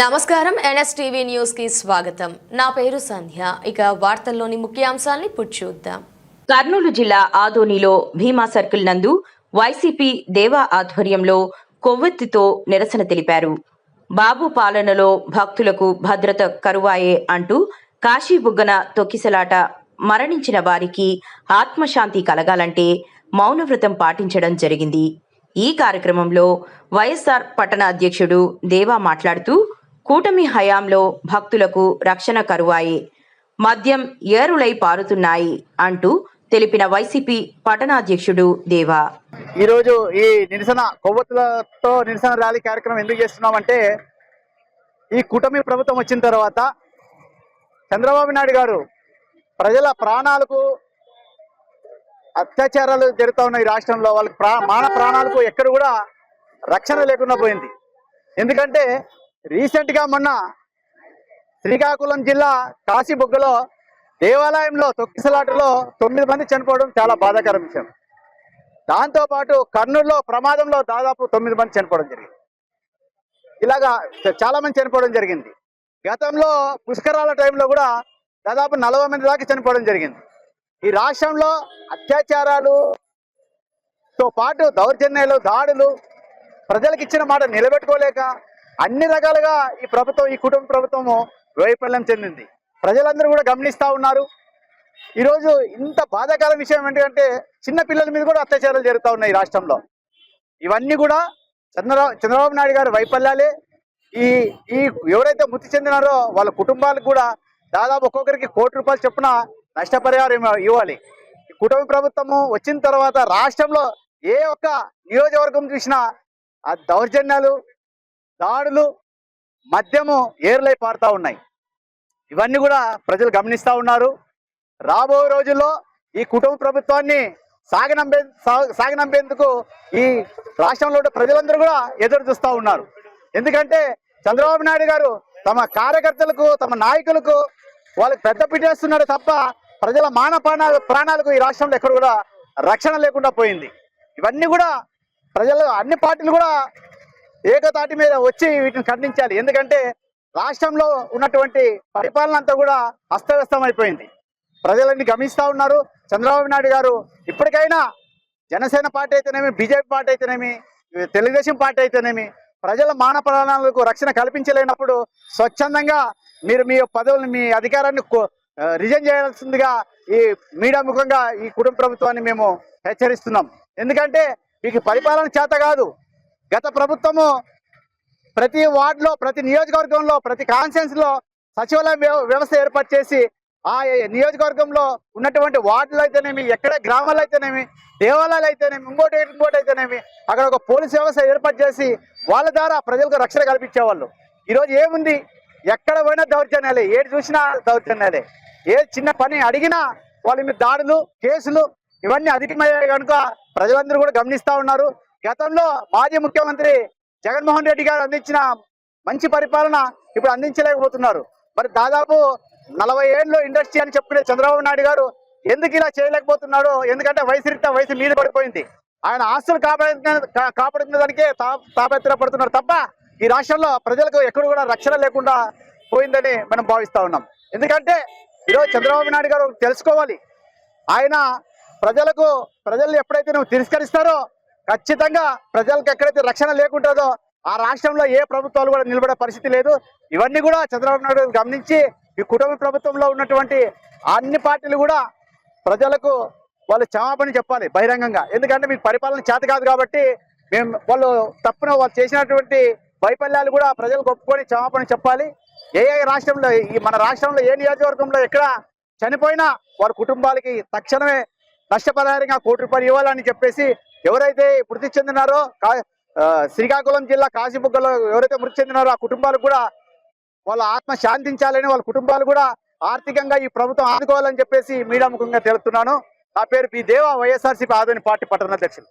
నమస్కారం. ఎన్ఎస్టీవీ న్యూస్కి స్వాగతం. నా పేరు సంధ్య. ఇక వార్తల్లోని ముఖ్యాంశాల్ని చూద్దాం. కర్నూలు జిల్లా ఆదోనిలో భీమా సర్కిల్ నందు వైసీపీ దేవా ఆధ్వర్యంలో కొవ్వొత్తితో నిరసన తెలిపారు. బాబు పాలనలో భక్తులకు భద్రత కరువాయే అంటూ కాశీబుగ్గన తొక్కిసలాట మరణించిన వారికి ఆత్మశాంతి కలగాలంటే మౌనవ్రతం పాటించడం జరిగింది. ఈ కార్యక్రమంలో వైఎస్ఆర్ పట్టణ అధ్యక్షుడు దేవా మాట్లాడుతూ కూటమి హయాంలో భక్తులకు రక్షణ కరువాయి. మద్యం ఏరులై పారుతున్నాయి అంటూ తెలిపిన వైసీపీ పట్టణాధ్యక్షుడు దేవా. ఈరోజు ఈ నిరసన కొవ్వొత్తులతో నిరసన ర్యాలీ కార్యక్రమం ఎందుకు చేస్తున్నామంటే ఈ కూటమి ప్రభుత్వం వచ్చిన తర్వాత చంద్రబాబు నాయుడు గారు ప్రజల ప్రాణాలకు అత్యాచారాలు జరుగుతూ ఉన్నాయి ఈ రాష్ట్రంలో. వాళ్ళకి ప్రా మాన ప్రాణాలకు ఎక్కడ కూడా రక్షణ లేకుండా పోయింది. ఎందుకంటే రీసెంట్గా మొన్న శ్రీకాకుళం జిల్లా కాశీబుగ్గలో దేవాలయంలో తొక్కిసలాటలో తొమ్మిది మంది చనిపోవడం చాలా బాధాకర విషయం. దాంతో పాటు కర్నూలులో ప్రమాదంలో దాదాపు తొమ్మిది మంది చనిపోవడం జరిగింది. ఇలాగా చాలా మంది చనిపోవడం జరిగింది. గతంలో పుష్కరాల టైంలో కూడా దాదాపు నలభై మంది దాకా చనిపోవడం జరిగింది. ఈ రాష్ట్రంలో అత్యాచారాలు తో పాటు దౌర్జన్యాలు దాడులు ప్రజలకు ఇచ్చిన మాట నిలబెట్టుకోలేక అన్ని రకాలుగా ఈ ప్రభుత్వం ఈ కుటుంబ ప్రభుత్వము వైఫల్యం చెందింది. ప్రజలందరూ కూడా గమనిస్తూ ఉన్నారు. ఈరోజు ఇంత బాధాకర విషయం ఏంటంటే చిన్న పిల్లల మీద కూడా అత్యాచారాలు జరుగుతూ ఉన్నాయి రాష్ట్రంలో. ఇవన్నీ కూడా చంద్రబాబు చంద్రబాబు నాయుడు గారి వైఫల్యాలే. ఈ ఈ ఎవరైతే మృతి చెందినారో వాళ్ళ కుటుంబాలకు కూడా దాదాపు ఒక్కొక్కరికి కోటి రూపాయలు చొప్పున నష్టపరిహారం ఇవ్వాలి. ఈ కుటుంబ ప్రభుత్వము వచ్చిన తర్వాత రాష్ట్రంలో ఏ ఒక్క నియోజకవర్గం చూసినా ఆ దౌర్జన్యాలు దాడులు మద్యము ఏర్లై పారుతూ ఉన్నాయి. ఇవన్నీ కూడా ప్రజలు గమనిస్తూ ఉన్నారు. రాబో రోజుల్లో ఈ కుటుంబ ప్రభుత్వాన్ని సాగనంపే సా- సాగనంపేందుకు ఈ రాష్ట్రంలో ప్రజలందరూ కూడా ఎదురు చూస్తూ ఉన్నారు. ఎందుకంటే చంద్రబాబు నాయుడు గారు తమ కార్యకర్తలకు తమ నాయకులకు వాళ్ళకి పెద్ద పిటేస్తున్నాడు తప్ప ప్రజల మాన ప్రాణాలకు ఈ రాష్ట్రంలో ఎక్కడ కూడా రక్షణ లేకుండా పోయింది. ఇవన్నీ కూడా ప్రజలు అన్ని పార్టీలు కూడా ఏకతాటి మీద వచ్చి వీటిని ఖండించాలి. ఎందుకంటే రాష్ట్రంలో ఉన్నటువంటి పరిపాలన అంతా కూడా అస్తవ్యస్తం అయిపోయింది ప్రజలన్నీ గమనిస్తా ఉన్నారు. చంద్రబాబు నాయుడు గారు ఇప్పటికైనా జనసేన పార్టీ అయితేనేమి బీజేపీ పార్టీ అయితేనేమి తెలుగుదేశం పార్టీ అయితేనేమి ప్రజల మాన ప్రాణాలకు రక్షణ కల్పించలేనప్పుడు స్వచ్ఛందంగా మీరు మీ పదవులను మీ అధికారాన్ని కో- రిజైన్ చేయాల్సిందిగా ఈ మీడియా ముఖంగా ఈ కుటుంబ ప్రభుత్వాన్ని మేము హెచ్చరిస్తున్నాం. ఎందుకంటే మీకు పరిపాలన చేత కాదు. గత ప్రభుత్వము ప్రతి వార్డులో ప్రతి నియోజకవర్గంలో ప్రతి కాన్స్టెన్స్లో సచివాలయ వ్యవస్థ ఏర్పాటు చేసి ఆ నియోజకవర్గంలో ఉన్నటువంటి వార్డులు అయితేనేమి ఎక్కడ గ్రామాలు అయితేనేమి దేవాలయాలు అయితేనేమి ఇంకోటి ఇంకోటి అయితేనేమి అక్కడ ఒక పోలీస్ వ్యవస్థ ఏర్పాటు చేసి వాళ్ళ ద్వారా ప్రజలకు రక్షణ కల్పించేవాళ్ళు. ఈరోజు ఏముంది? ఎక్కడ పోయినా దౌర్జన్యాలే. ఏది చూసినా దౌర్జన్యాలే. ఏ చిన్న పని అడిగినా వాళ్ళ మీద దాడులు కేసులు ఇవన్నీ అధికమయ్యాయి కనుక ప్రజలందరూ కూడా గమనిస్తూ ఉన్నారు. గతంలో మాజీ ముఖ్యమంత్రి జగన్మోహన్ రెడ్డి గారు అందించిన మంచి పరిపాలన ఇప్పుడు అందించలేకపోతున్నారు. మరి దాదాపు నలభై ఏళ్ళు ఇండస్ట్రీ అని చెప్పుకునే చంద్రబాబు నాయుడు గారు ఎందుకు ఇలా చేయలేకపోతున్నాడో ఎందుకంటే వయసు వయసు మీద పడిపోయింది. ఆయన ఆస్తులు కాపాడుతున్న కాపాడుతున్న దానికే తా తాపత్ర పడుతున్నారు తప్ప ఈ రాష్ట్రంలో ప్రజలకు ఎక్కడ కూడా రక్షణ లేకుండా పోయిందని మనం భావిస్తా ఉన్నాం. ఎందుకంటే ఈరోజు చంద్రబాబు నాయుడు గారు తెలుసుకోవాలి. ఆయన ప్రజలకు ప్రజలు ఎప్పుడైతే నువ్వు తిరస్కరిస్తారో ఖచ్చితంగా ప్రజలకు ఎక్కడైతే రక్షణ లేకుంటుందో ఆ రాష్ట్రంలో ఏ ప్రభుత్వాలు కూడా నిలబడే పరిస్థితి లేదు. ఇవన్నీ కూడా చంద్రబాబు నాయుడు గమనించి ఈ కుటుంబ ప్రభుత్వంలో ఉన్నటువంటి అన్ని పార్టీలు కూడా ప్రజలకు వాళ్ళు క్షమాపణ చెప్పాలి బహిరంగంగా. ఎందుకంటే మీకు పరిపాలన చేత కాదు కాబట్టి మేము వాళ్ళు తప్పున వాళ్ళు చేసినటువంటి వైఫల్యాలు కూడా ప్రజలకు ఒప్పుకొని క్షమాపణ చెప్పాలి. ఏ ఏ రాష్ట్రంలో ఈ మన రాష్ట్రంలో ఏ నియోజకవర్గంలో ఎక్కడ చనిపోయినా వారి కుటుంబాలకి తక్షణమే నష్టపరిహారంగా కోటి రూపాయలు ఇవ్వాలని చెప్పేసి ఎవరైతే మృతి చెందినారో కా- శ్రీకాకుళం జిల్లా కాశీబుగ్గలో ఎవరైతే మృతి చెందినారో ఆ కుటుంబాలకు కూడా వాళ్ళ ఆత్మ శాంతించాలని వాళ్ళ కుటుంబాలు కూడా ఆర్థికంగా ఈ ప్రభుత్వం ఆదుకోవాలని చెప్పేసి మీడియా ముఖంగా తెలుపుతున్నాను. నా పేరు పి దేవ వైఎస్ఆర్సీపీ ఆదోని పార్టీ పట్టణాధ్యక్షులు